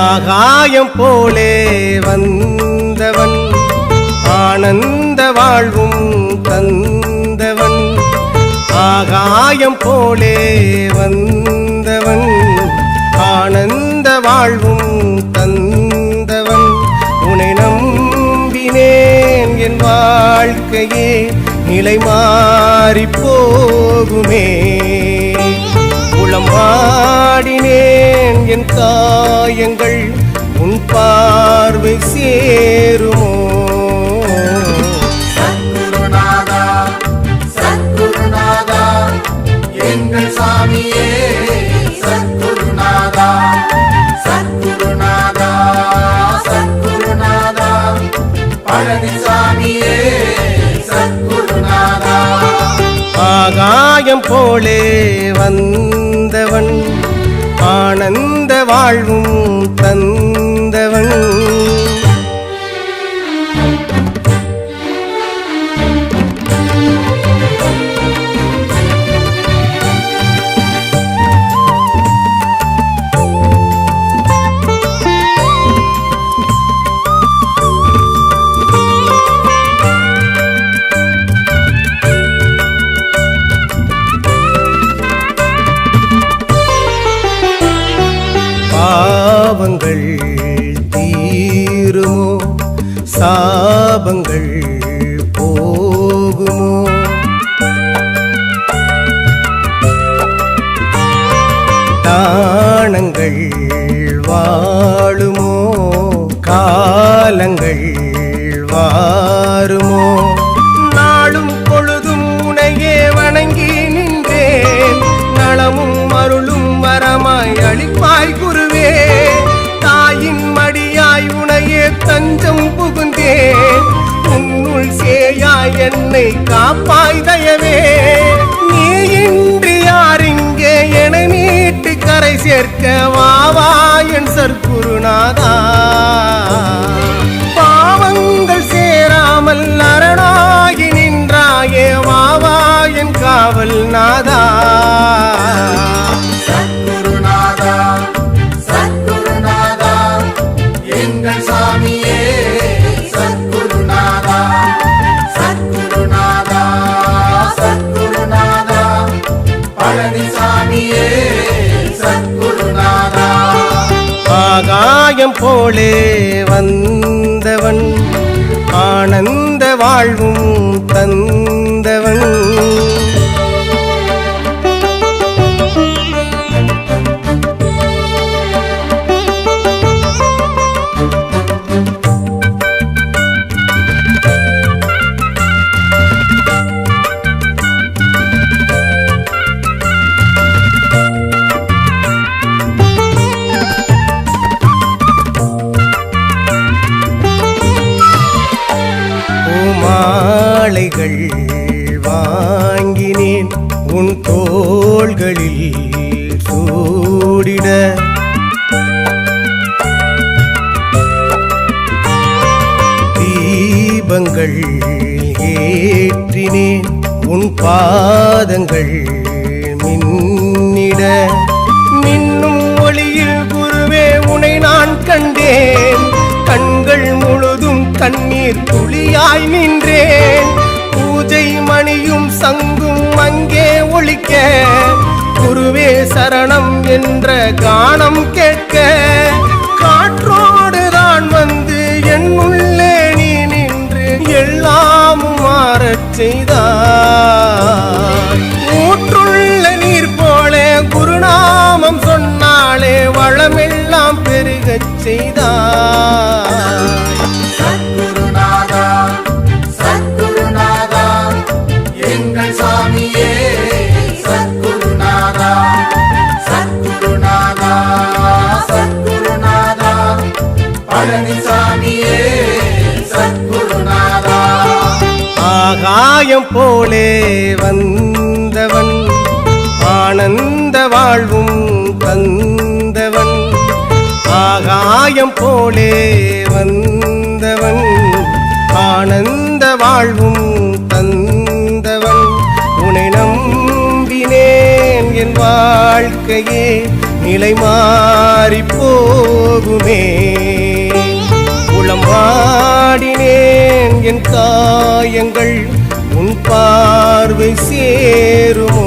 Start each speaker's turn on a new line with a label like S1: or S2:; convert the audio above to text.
S1: ஆகாயம் போலே வந்தவன். ஆனந்த வாழ்வும் தந்தவன். ஆகாயம் போலே வந்தவன். ஆனந்த வாழ்வும் தந்தவன். உனை நம்பினேன் என் வாழ்க்கையே நிலை மாறி போகுமே. உளமாடினே என் காயங்கள் உன் பார்வை சேருமோ?
S2: சத்குருநாதா சத்குருநாதா எங்கள் சாமியே சத்குருநாதா சத்குருநாதா சத்குருநாதா பழனிசாமியே சத்குருநாதா.
S1: ஆகாயம் போலே வந்தவன் ஆனந்த வாழ்வும் தந்தவன். பாவங்கள் தீருமோ? சாபங்கள் போகுமோ? தானங்கள் வாழுமோ? காலங்கள் வாருமோ? நாளும் பொழுதும் உனையே வணங்கி நின்றேன். நலமும் அருளும் வரமாய் அளிப்பாய் குரு. தஞ்சம் புகுந்தே உன்னுள் சேயா என்னை காப்பாய் தயவே. நீ இன்றி யாரிங்கே என நீட்டு கரை சேர்க்க வாவா என் சற்குருநாதா பாவங்கள் சேராமல் அரணாகி நின்றாயே வாவா என் காவல் நாதா ஆகாயம் போலே வந்தவன் ஆனந்த வாழ்வும் தன் மாலைகள் வாங்கினேன். உன் தோள்களில் சூடிட. தீபங்கள் ஏற்றினேன். உன் பாதங்கள் என்ற கானம் கேட்க காற்றோடு தான் வந்து என் உள்ளே நீ நின்று எல்லாமும் மாறச் செய்தாய். ஊற்றுள்ள நீர் போல குருநாமம் சொன்னாலே வளமெல்லாம் பெருகச் செய்தாய்.
S2: சாமியே சத்குருநாதா.
S1: ஆகாயம் போலே வந்தவன் ஆனந்த வாழ்வும் தந்தவன். ஆகாயம் போலே வந்தவன் ஆனந்த வாழ்வும் தந்தவன். உனை நம்பினேன் என் வாழ்க்கையே நிலை மாறி போகுமே. என் காயங்கள் உன் பார்வை சேருமோ.